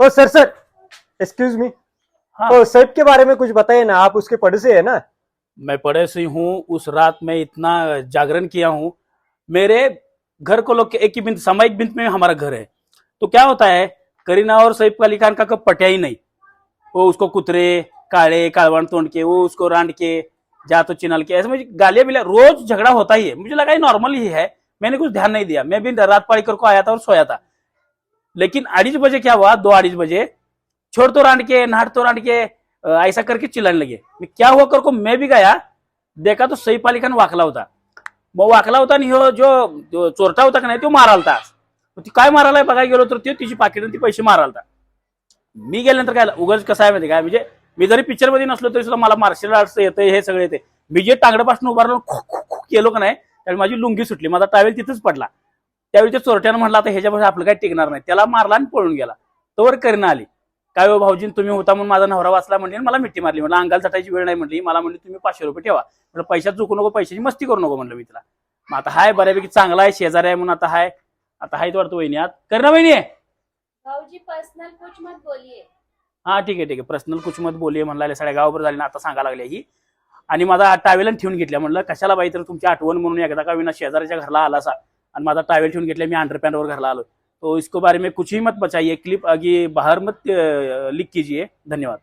ओ sir sir excuse me हाँ। ओ सैफ के बारे में कुछ बताइए ना आप उसके पड़ोसी है ना? मैं पढ़े से हूँ उस रात में इतना जागरण किया हूँ। मेरे घर को लोग एक ही बिंद सामायिक बिंद में हमारा घर है। तो क्या होता है करीना और सैफ अली खान का कब पटा ही नहीं। वो उसको कुतरे काले कालवान तोड़ के वो उसको रांड के जा तो चिनल के ऐसे मुझे गालियाँ बिलिया रोज झगड़ा होता ही है। मुझे लगा ये नॉर्मल ही है। मैंने कुछ ध्यान नहीं दिया। मैं भी रात पाड़ी करके आया था और सोया था। लेकिन अड़ीज बजे क्या हुआ? दो अड़ीज बजे। छोड़ तो रांड के नहाट तो रांड के ऐसा करके चिल्लाने लगे। क्या हुआ कर को? मैं भी गया देखा तो सईफ अली खान वाकला होता। मग वाकला होता आणि हो जो चोरटा होता का नाही तो मारालता होता ती काय मारायला बघायला गेलो तर तो तिची पाकिट ती पैसे मारालता मी गेल्यानंतर काय उगाच कसं आहे माहिती काय? म्हणजे मी जरी पिक्चरमध्ये नसलो तरी सुद्धा मला मार्शल आर्ट्स येते हे सगळे येते मी जे टांगड्यापासून उभारलो खो खो खो केलो का नाही त्यावेळी माझी लुंगी सुटली. माझा ट्रॅव्हल तिथंच पडला. त्यावेळी त्या चोरट्यानं म्हटलं आता ह्याच्यापासून आपलं काय टिकणार नाही. त्याला मारला आणि पळून गेला. तोवर करीना आली. काय हो भाऊजी तुम्ही होता म्हणून माझा नवरा वाचला म्हणली आणि मला मिठी मारली. म्हणलं अंगाला चटायची वेळ नाही म्हणली मला म्हणली तुम्ही पाचशे रुपये ठेवा. म्हणलं पैशात चुकू नको पैशाची मस्ती करू नको म्हणलं मी तिला. मग आता हाय बऱ्यापैकी चांगला आहे शेजारी आहे म्हणून आता हाय. आता हाय वाटतं वहिनी आत. करीना वहिनी. आहे भाऊजी पर्सनल कुछ मत बोलिए हा ठीक आहे ठीक आहे. पर्सनल कुछ मत बोलिये म्हणला सगळ्या गावावर झाली ना आता सांगा लागले ही. आणि माझा टावेल ठेवून घेतल्या. म्हणलं कशाला बाई तर तुमची आठवण म्हणून एकदा का विना शेजाऱ्याच्या घरला आला सा आणि माझा ट्रॅव्हल ठेवून घेतल्या मी अंडरपॅन्टवर घरला आलो तो इसको बारे में कुछ ही मत बचाइए. क्लिप आगे बाहर मत लिख कीजिए. धन्यवाद.